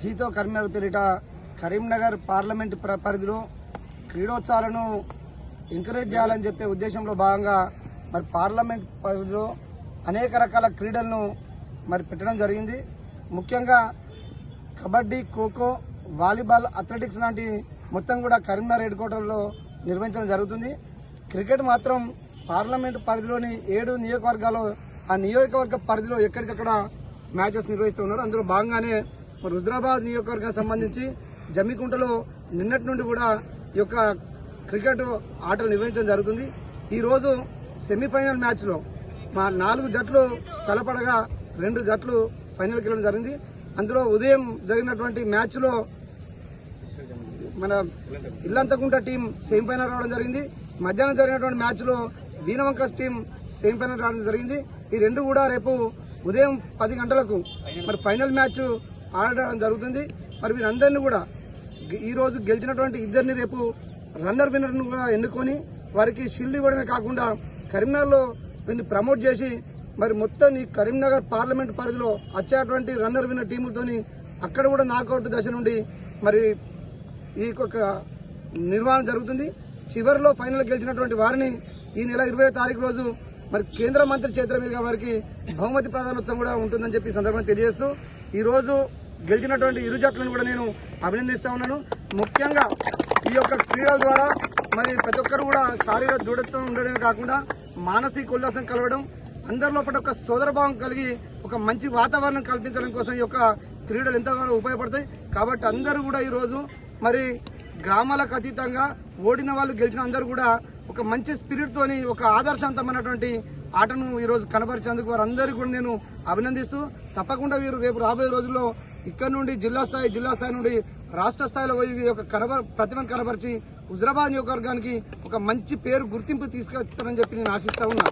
జీతో కరీంనగర్ పేరిట కరీంనగర్ పార్లమెంట్ పరిధిలో క్రీడోత్సవాలను ఎంకరేజ్ చేయాలని చెప్పే ఉద్దేశంలో భాగంగా మరి పార్లమెంట్ పరిధిలో అనేక రకాల క్రీడలను మరి పెట్టడం జరిగింది. ముఖ్యంగా కబడ్డీ ఖోఖో వాలీబాల్ అథ్లెటిక్స్ లాంటి మొత్తం కూడా కరీంనగర్ హెడ్ క్వార్టర్లో నిర్వహించడం జరుగుతుంది. క్రికెట్ మాత్రం పార్లమెంట్ పరిధిలోని ఏడు నియోజకవర్గాలు ఆ నియోజకవర్గ పరిధిలో ఎక్కడికక్కడ మ్యాచెస్ నిర్వహిస్తున్నారు అందులో భాగంగానే హుజరాబాద్ నియోజకవర్గానికి సంబంధించి జమ్మికుంటలో నిన్నటి నుండి కూడా ఈ యొక్క క్రికెట్ ఆటలు నిర్వహించడం జరుగుతుంది. ఈరోజు సెమీఫైనల్ మ్యాచ్లో మా నాలుగు జట్లు తలపడగా రెండు జట్లు ఫైనల్కి వెళ్ళడం జరిగింది. అందులో ఉదయం జరిగినటువంటి మ్యాచ్లో మన ఇల్లంతకుంట టీం సెమీఫైనల్ రావడం జరిగింది. మధ్యాహ్నం జరిగినటువంటి మ్యాచ్లో వీనవంకస్ టీం సెమీఫైనల్ రావడం జరిగింది. ఈ రెండు కూడా రేపు ఉదయం పది గంటలకు మరి ఫైనల్ మ్యాచ్ ఆడడం జరుగుతుంది. మరి వీరందరినీ కూడా ఈరోజు గెలిచినటువంటి ఇద్దరిని రేపు రన్నర్ విన్నర్ను కూడా ఎన్నుకొని వారికి షీల్డ్ ఇవ్వడమే కాకుండా కరీంనగర్లో వీరిని ప్రమోట్ చేసి మరి మొత్తం ఈ కరీంనగర్ పార్లమెంట్ పరిధిలో వచ్చేటువంటి రన్నర్ విన్నర్ టీములతోని అక్కడ కూడా నాకౌట్ దశ నుండి మరి ఈ యొక్క నిర్వహణ జరుగుతుంది. చివరిలో ఫైనల్ గెలిచినటువంటి వారిని ఈ నెల ఇరవై తారీఖు రోజు మరి కేంద్ర మంత్రి చేతుల మీదుగా వారికి బహుమతి ప్రధానోత్సవం కూడా ఉంటుందని చెప్పి సందర్భంగా తెలియజేస్తూ ఈరోజు గెలిచినటువంటి ఇరు జట్లను కూడా నేను అభినందిస్తా ఉన్నాను. ముఖ్యంగా ఈ యొక్క క్రీడల ద్వారా మరి ప్రతి ఒక్కరు కూడా శారీరక దృఢత్వం ఉండడమే కాకుండా మానసిక ఉల్లాసం కలగడం అందరి లోపల ఒక సోదరభావం కలిగి ఒక మంచి వాతావరణం కల్పించడం కోసం ఈ యొక్క క్రీడలు ఎంతగానో ఉపయోగపడతాయి. కాబట్టి అందరూ కూడా ఈ రోజు మరి గ్రామాలకు అతీతంగా ఓడిన వాళ్ళు గెలిచిన అందరూ కూడా ఒక మంచి స్పిరిట్తోని ఒక ఆదర్శవంతమైనటువంటి ఆటను ఈ రోజు కనబరిచేందుకు వారందరికీ కూడా నేను అభినందిస్తూ తప్పకుండా వీరు రేపు రాబోయే రోజుల్లో ఇక్కడ నుండి జిల్లా స్థాయి జిల్లా స్థాయి నుండి రాష్ట్ర స్థాయిలో పోయి ఒక కనబర ప్రతిభను కనబరిచి హుజరాబాద్ నియోజకవర్గానికి ఒక మంచి పేరు గుర్తింపు తీసుకొస్తారని చెప్పి నేను ఆశిస్తా ఉన్నా.